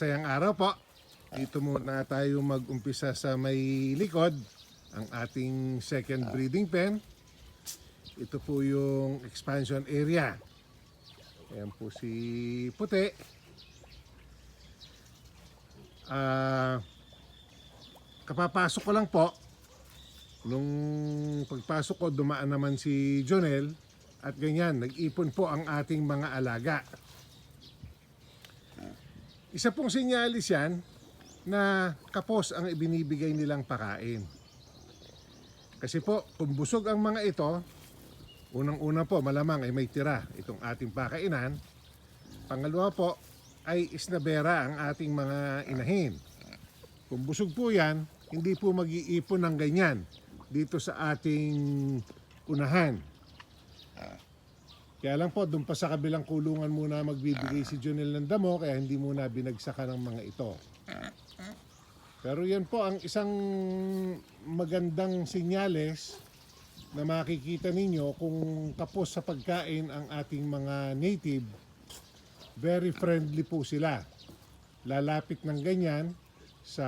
masayang araw po. Dito muna tayo mag-umpisa sa may likod, ang ating second breeding pen. Ito po yung expansion area. Ayan po si Puti. Ah, kapapasok ko lang po. Nung pagpasok ko, dumaan naman si Jonel. At ganyan, nag-ipon po ang ating mga alaga. Isa pong sinyalis yan na kapos ang ibinibigay nilang pakain. Kasi po, kung busog ang mga ito, unang-una po, malamang ay may tira itong ating pakainan. Pangalawa po, ay isnabera ang ating mga inahin. Kung busog po yan, hindi po mag-iipon ng ganyan dito sa ating unahan. Kaya lang po, doon pa sa kabilang kulungan muna magbibigay si Junel ng damo, kaya hindi muna binagsakan ng mga ito. Pero yan po ang isang magandang sinyales na makikita ninyo kung tapos sa pagkain ang ating mga native, very friendly po sila. Lalapit ng ganyan sa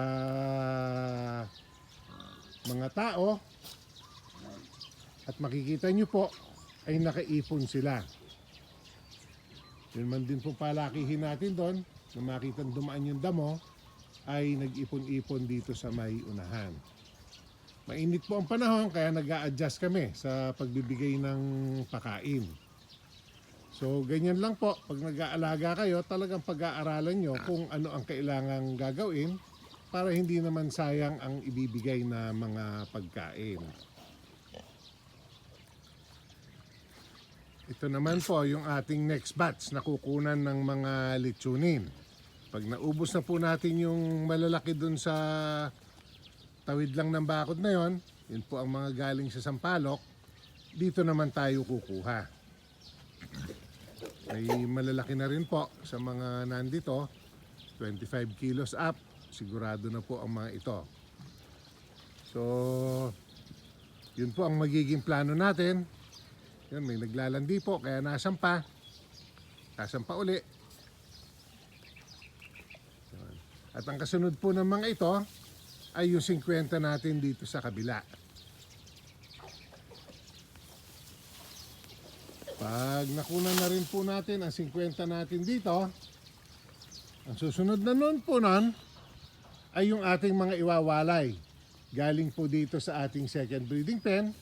mga tao at makikita nyo po ay nakaipon sila. Yun man din po palakihin natin doon na makita dumaan yung damo ay nag-ipon-ipon dito sa may unahan. Mainit po ang panahon kaya nag adjust kami sa pagbibigay ng pakain. So ganyan lang po, pag nag-aalaga kayo, talagang pag-aaralan nyo kung ano ang kailangang gagawin para hindi naman sayang ang ibibigay na mga pagkain. Ito naman po yung ating next batch na kukunan ng mga litsunin. Pag naubos na po natin yung malalaki dun sa tawid lang ng bakod na yon, yun po ang mga galing sa Sampalok, dito naman tayo kukuha. May malalaki na rin po sa mga nandito, 25 kilos up, sigurado na po ang mga ito. So, yun po ang magiging plano natin. Yan, may naglalandi po, kaya nasampa. Nasampa uli. At ang kasunod po ng mga ito ay yung 50 natin dito sa kabila. Pag nakunan na rin po natin ang 50 natin dito, ang susunod na nun po nun ay yung ating mga iwawalay. Galing po dito sa ating second breeding pen.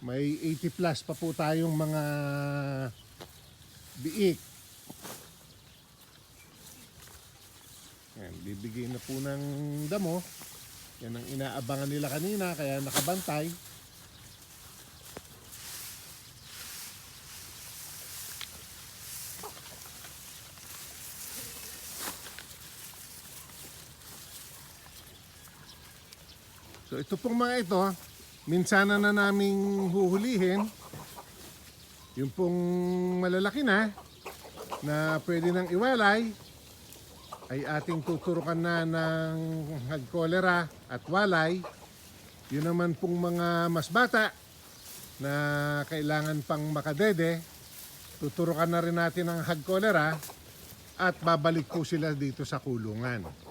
May 80 plus pa po tayong mga biik. Yan, bibigay na po ng damo. Yan ang inaabangan nila kanina kaya nakabantay. So ito pong mga ito, minsan na na naming huhulihin. Yung pong malalaki na, na pwede nang iwalay, ay ating tuturukan na ng hag cholera at walay. Yun naman pong mga mas bata na kailangan pang makadede, tuturukan na rin natin ng hag cholera at babalik po sila dito sa kulungan.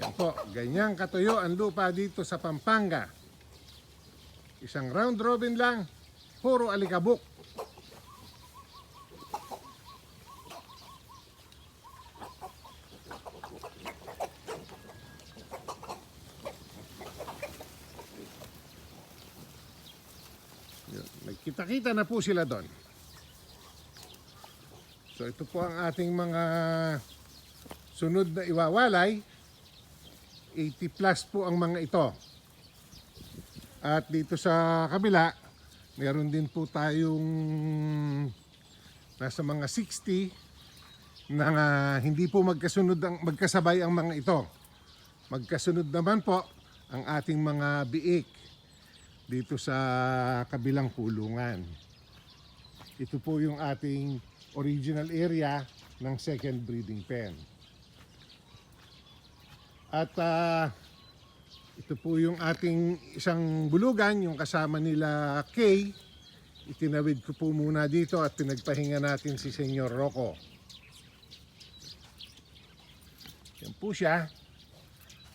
Yan po, ganyang katuyo ang lupa dito sa Pampanga. Isang round robin lang, puro alikabok. Nagkita-kita na po sila doon. So ito po ang ating mga sunod na iwawalay. 80 plus po ang mga ito. At dito sa kabila, meron din po tayong nasa mga 60 na ah, hindi po magkasunod ang, magkasabay ang mga ito. Magkasunod naman po ang ating mga biik dito sa kabilang kulungan. Ito po yung ating original area ng second breeding pen. At ah, ito po yung ating isang bulugan, yung kasama nila Kay. Itinawid ko po muna dito at pinagpahinga natin si Senyor Rocco. Yan po siya.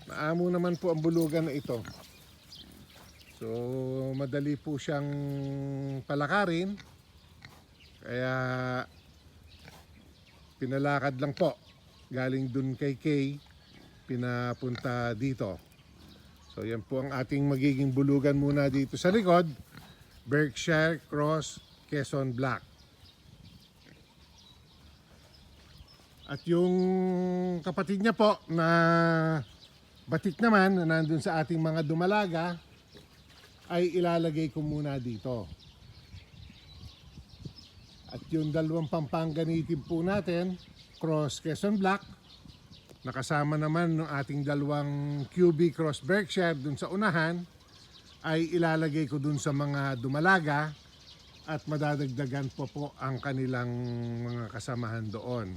Maamo naman po ang bulugan na ito. So, madali po siyang palakarin. Kaya, pinalakad lang po. Galing dun kay Kay, pinapunta dito. So, yan po ang ating magiging bulugan muna dito sa likod. Berkshire Cross Quezon Black. At yung kapatid niya po na batik naman na nandun sa ating mga dumalaga ay ilalagay ko muna dito. At yung dalawang pampanganitin po natin, Cross Quezon Black, nakasama naman ng ating dalawang QB Cross Berkshire dun sa unahan, ay ilalagay ko dun sa mga dumalaga at madadagdagan po po ang kanilang mga kasamahan doon.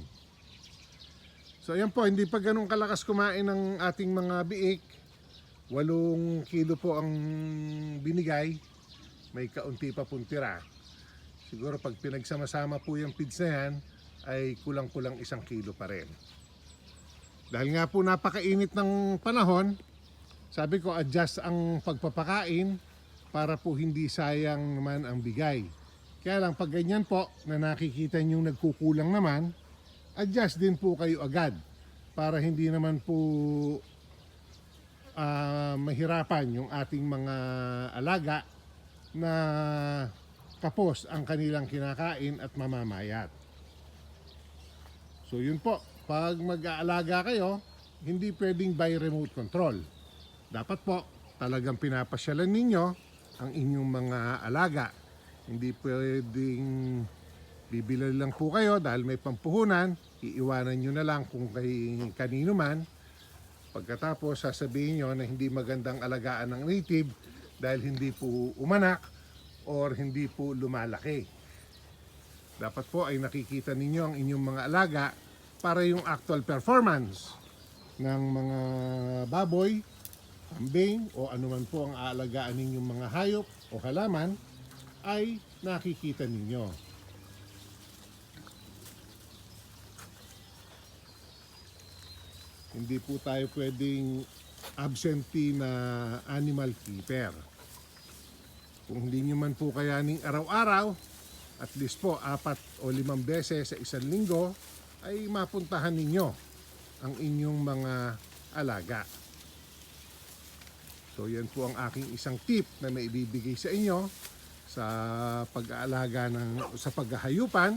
So ayan po, hindi pa ganun kalakas kumain ng ating mga biik. Walong kilo po ang binigay. May kaunti pa pong tira. Siguro pag pinagsama-sama po yung feeds na yan, ay kulang-kulang isang kilo pa rin. Dahil nga po napakainit ng panahon, sabi ko adjust ang pagpapakain para po hindi sayang naman ang bigay. Kaya lang pag ganyan po na nakikita nyo nagkukulang naman, adjust din po kayo agad para hindi naman po ah, mahirapan yung ating mga alaga na kapos ang kanilang kinakain at mamamayat. So yun po, pag mag-aalaga kayo, hindi pwedeng by remote control. Dapat po, talagang pinapasyalan ninyo ang inyong mga alaga. Hindi pwedeng bibili lang po kayo dahil may pampuhunan, iiwanan nyo na lang kung kay kanino man. Pagkatapos, sasabihin nyo na hindi magandang alagaan ng native dahil hindi po umanak or hindi po lumalaki. Dapat po ay nakikita ninyo ang inyong mga alaga para yung actual performance ng mga baboy, kambing o anuman po ang aalagaan ninyong mga hayop o halaman ay nakikita ninyo. Hindi po tayo pwedeng absentee na animal keeper. Kung hindi nyo man po kayaning araw-araw, at least po apat o limang beses sa isang linggo, ay mapuntahan ninyo ang inyong mga alaga. So yan po ang aking isang tip na maibibigay sa inyo sa pag-aalaga ng sa paghahayupan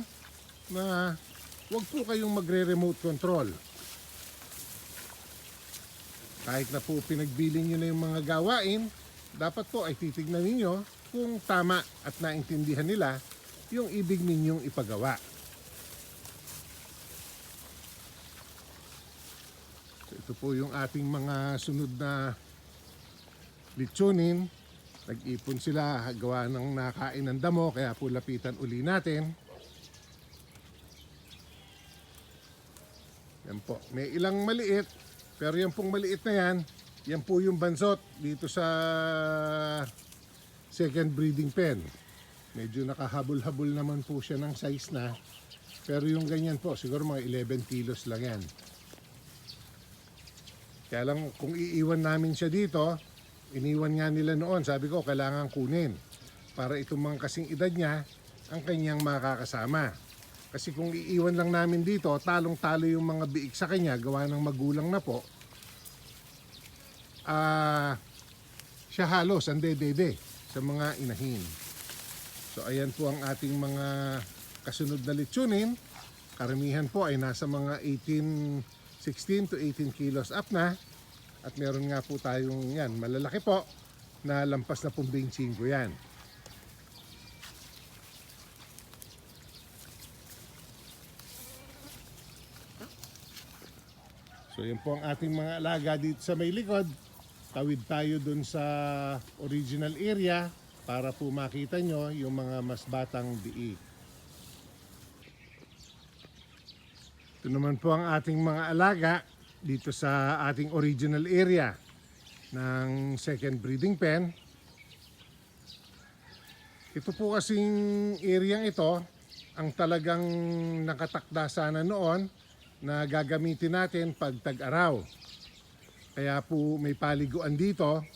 na huwag po kayong magre-remote control. Kahit na po pinagbiling nyo na yung mga gawain, dapat po ay titignan ninyo kung tama at naintindihan nila yung ibig ninyong ipagawa. Ito po yung ating mga sunod na litsunin. Nag-ipon sila, gawa ng nakain ng damo, kaya po lapitan uli natin. Yan po. May ilang maliit, pero yan pong maliit na yan, yan po yung bansot dito sa second breeding pen. Medyo nakahabol-habol naman po siya ng size na. Pero yung ganyan po, siguro mga 11 kilos lang yan. Kaya lang kung iiwan namin siya dito, iniwan nga nila noon, sabi ko kailangan kunin para itong mga kasing edad niya ang kanyang makakasama. Kasi kung iiwan lang namin dito, talong-talo yung mga biik sa kanya, gawa ng magulang na po, ah, siya halos ang dede sa mga inahin. So ayan po ang ating mga kasunod na litsunin. Karamihan po ay nasa mga 18, 16 to 18 kilos up na. At meron nga po tayong yan, malalaki po na lampas na pong 25 yan. So yan po ang ating mga alaga dito sa may likod. Tawid tayo dun sa original area para po makita nyo yung mga mas batang biik. Ito naman po ang ating mga alaga dito sa ating original area ng second breeding pen. Ito po kasing area ito ang talagang nakatakda sana noon na gagamitin natin pag tag-araw. Kaya po may paliguan dito,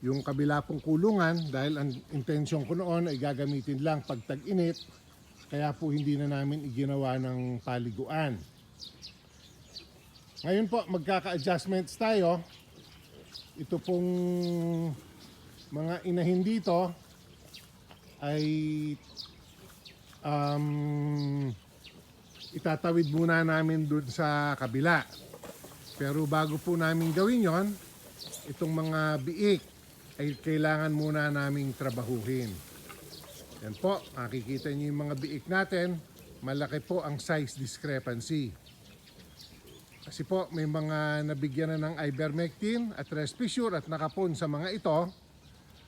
yung kabila pong kulungan dahil ang intensyon ko noon ay gagamitin lang pag tag-init. Kaya po hindi na namin iginawa ng paliguan. Ngayon po magkaka-adjustments tayo. Ito pong mga inahin dito ay um, itatawid muna namin dun sa kabila. Pero bago po namin gawin yon, itong mga biik ay kailangan muna naming trabahuhin. Yan po, makikita niyo yung mga biik natin, malaki po ang size discrepancy. Kasi po may mga nabigyan na ng ivermectin at Respisure at nakapon sa mga ito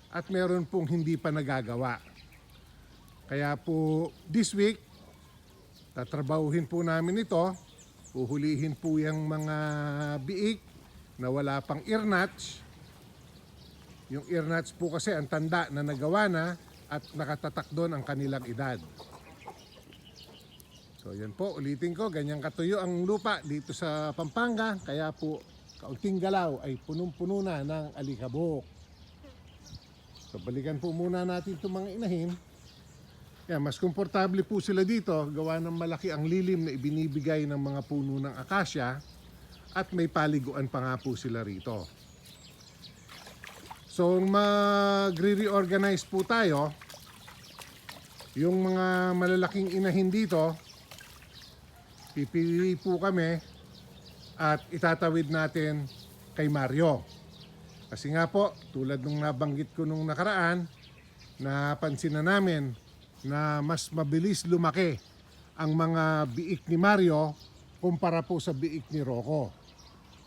at meron pong hindi pa nagagawa. Kaya po this week, tatrabahuhin po namin ito. Uhulihin po yung mga biik na wala pang ear. Yung ear po kasi ang tanda na nagawa na at nakatatak doon ang kanilang edad. So yan po, ulitin ko, ganyan katuyo ang lupa dito sa Pampanga. Kaya po, kaunting galaw ay punong-puno na ng alikabok. So balikan po muna natin itong mga inahin. Yan, mas komportable po sila dito, gawa ng malaki ang lilim na ibinibigay ng mga puno ng akasya at may paliguan pa nga po sila rito. So magre-reorganize po tayo. Yung mga malalaking inahin dito, pipili po kami at itatawid natin kay Mario. Kasi nga po, tulad nung nabanggit ko nung nakaraan, napansin na namin na mas mabilis lumaki ang mga biik ni Mario kumpara po sa biik ni Rocco.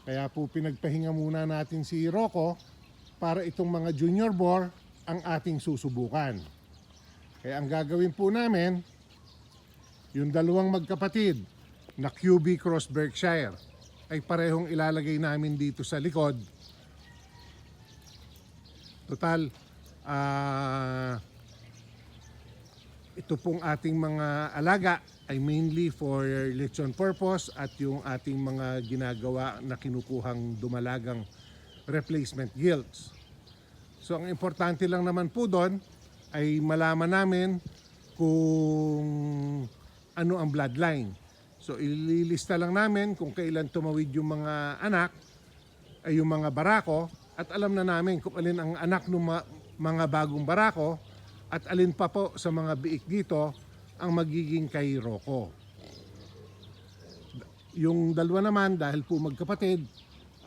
Kaya po pinagpahinga muna natin si Rocco para itong mga junior boar ang ating susubukan. Kaya ang gagawin po namin, yung dalawang magkapatid na QB Cross Berkshire ay parehong ilalagay namin dito sa likod. Total, ah ito pong ating mga alaga ay mainly for lechon purpose at yung ating mga ginagawa na kinukuhang dumalagang replacement gilts. So ang importante lang naman po doon ay malaman namin kung ano ang bloodline. So ililista lang namin kung kailan tumawid yung mga anak ay yung mga barako at alam na namin kung alin ang anak ng mga bagong barako at alin pa po sa mga biik dito ang magiging kay Rocco. Yung dalawa naman dahil po magkapatid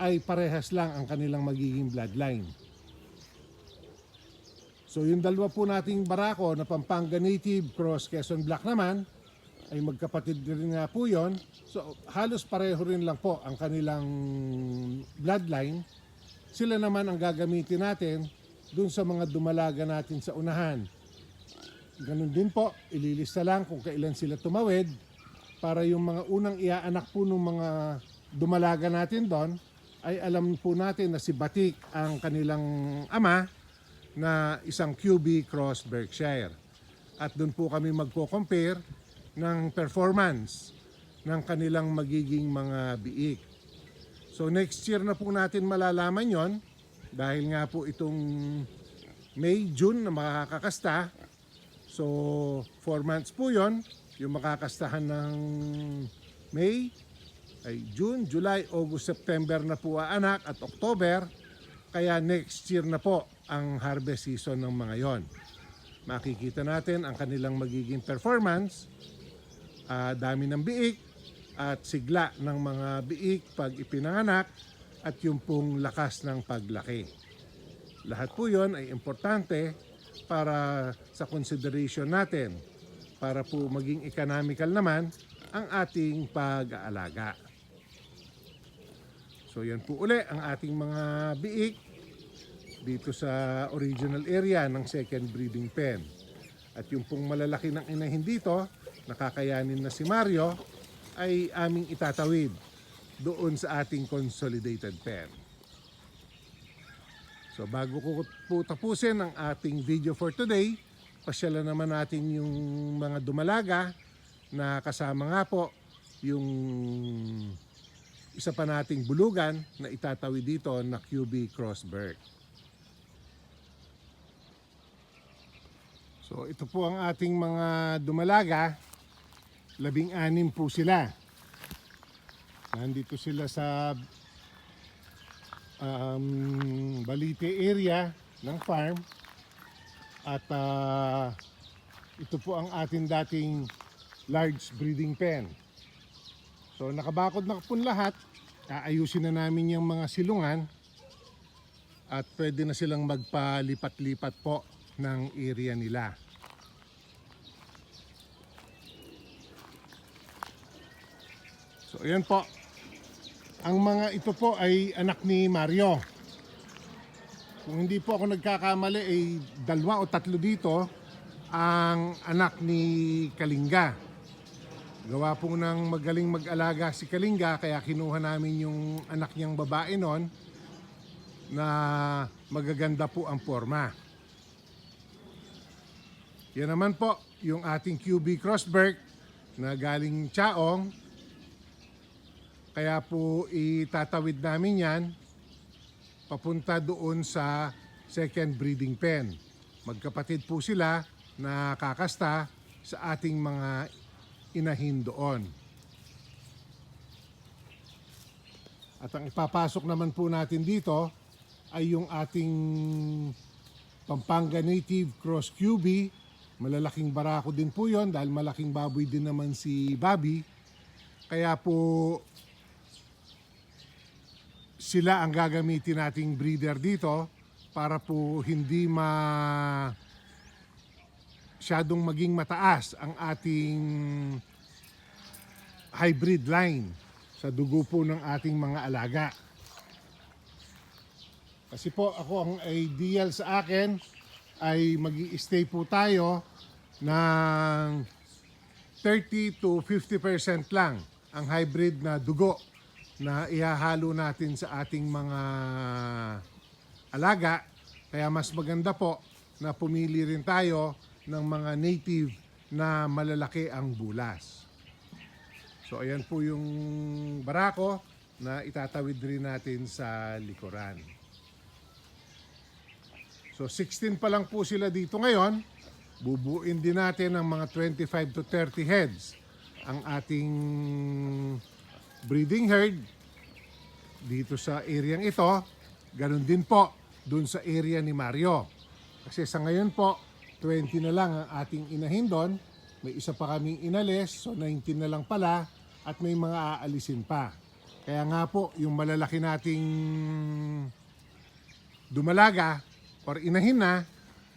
ay parehas lang ang kanilang magiging bloodline. So yung dalawa po nating barako na Pampanga Native Cross Quezon Black naman ay magkapatid rin nga po yon. So halos pareho rin lang po ang kanilang bloodline. Sila naman ang gagamitin natin dun sa mga dumalaga natin sa unahan. Ganun din po, ililista lang kung kailan sila tumawid para yung mga unang iaanak po ng mga dumalaga natin doon ay alam po natin na si Batik ang kanilang ama na isang QB Cross Berkshire. At doon po kami magko-compare ng performance ng kanilang magiging mga biik. So next year na po natin malalaman yon dahil nga po itong May, June na makakakasta. So 4 months po yon yung makakastahan ng May, ay June, July, August, September na po ang anak at October. Kaya next year na po ang harvest season ng mga yon. Makikita natin ang kanilang magiging performance, ah, dami ng biik, at sigla ng mga biik pag ipinanganak at yung pong lakas ng paglaki. Lahat po yon ay importante para sa consideration natin para po maging economical naman ang ating pag-aalaga. So yan po uli ang ating mga biik dito sa original area ng second breeding pen. At yung pong malalaki ng inahin dito, nakakayanin na si Mario, ay aming itatawid doon sa ating consolidated pen. So bago ko po tapusin ang ating video for today, pasyalan naman natin yung mga dumalaga na kasama nga po yung isa pa nating bulugan na itatawid dito na QB Crossberg. So ito po ang ating mga dumalaga. Labing anim po sila. Nandito sila sa um, Balite area ng farm. At ah, ito po ang ating dating large breeding pen. So nakabakod na po lahat. Aayusin na namin yung mga silungan at pwede na silang magpalipat-lipat po ng area nila. Ayan po. Ang mga ito po ay anak ni Mario. Kung hindi po ako nagkakamali ay dalawa o tatlo dito ang anak ni Kalinga. Gawa po ng magaling mag-alaga si Kalinga kaya kinuha namin yung anak niyang babae noon na magaganda po ang forma. Yan naman po yung ating QB Crossberg na galing Chaong. Kaya po itatawid namin yan papunta doon sa second breeding pen. Magkapatid po sila na kakasta sa ating mga inahin doon. At ang ipapasok naman po natin dito ay yung ating Pampanga Native Cross QB. Malalaking barako din po yon dahil malaking baboy din naman si Bobby. Kaya po sila ang gagamitin nating breeder dito para po hindi ma masyadong maging mataas ang ating hybrid line sa dugo po ng ating mga alaga. Kasi po ako ang ideal sa akin ay mag stay po tayo ng 30 to 50% lang ang hybrid na dugo na ihahalo natin sa ating mga alaga. Kaya mas maganda po na pumili rin tayo ng mga native na malalaki ang bulas. So ayan po yung barako na itatawid rin natin sa likuran. So 16 pa lang po sila dito ngayon. Bubuin din natin ng mga 25 to 30 heads ang ating breeding herd dito sa area ito. Ganun din po dun sa area ni Mario. Kasi sa ngayon po, 20 na lang ang ating inahin doon. May isa pa kaming inalis, so 19 na lang pala. At may mga aalisin pa. Kaya nga po, yung malalaki nating dumalaga or inahin na,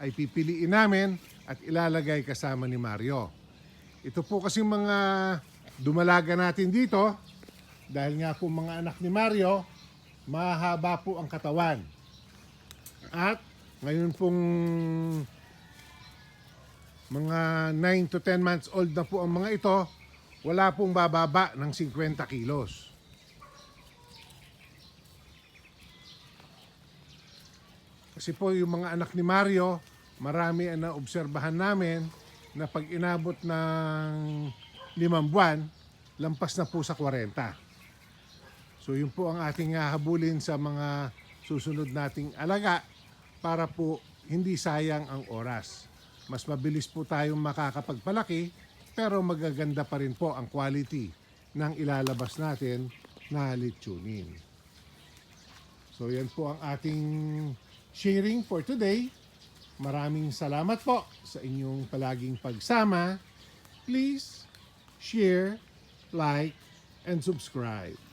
ay pipiliin namin at ilalagay kasama ni Mario. Ito po kasi mga dumalaga natin dito, dahil nga po mga anak ni Mario, mahaba po ang katawan. At ngayon pong mga 9 to 10 months old na po ang mga ito, wala pong bababa ng 50 kilos. Kasi po yung mga anak ni Mario, marami ang naobserbahan namin na pag inabot ng limang buwan, lampas na po sa 40. So yun po ang ating hahabulin sa mga susunod nating alaga para po hindi sayang ang oras. Mas mabilis po tayong makakapagpalaki pero magaganda pa rin po ang quality ng ilalabas natin na litsunin. So yan po ang ating sharing for today. Maraming salamat po sa inyong palaging pagsama. Please share, like, and subscribe.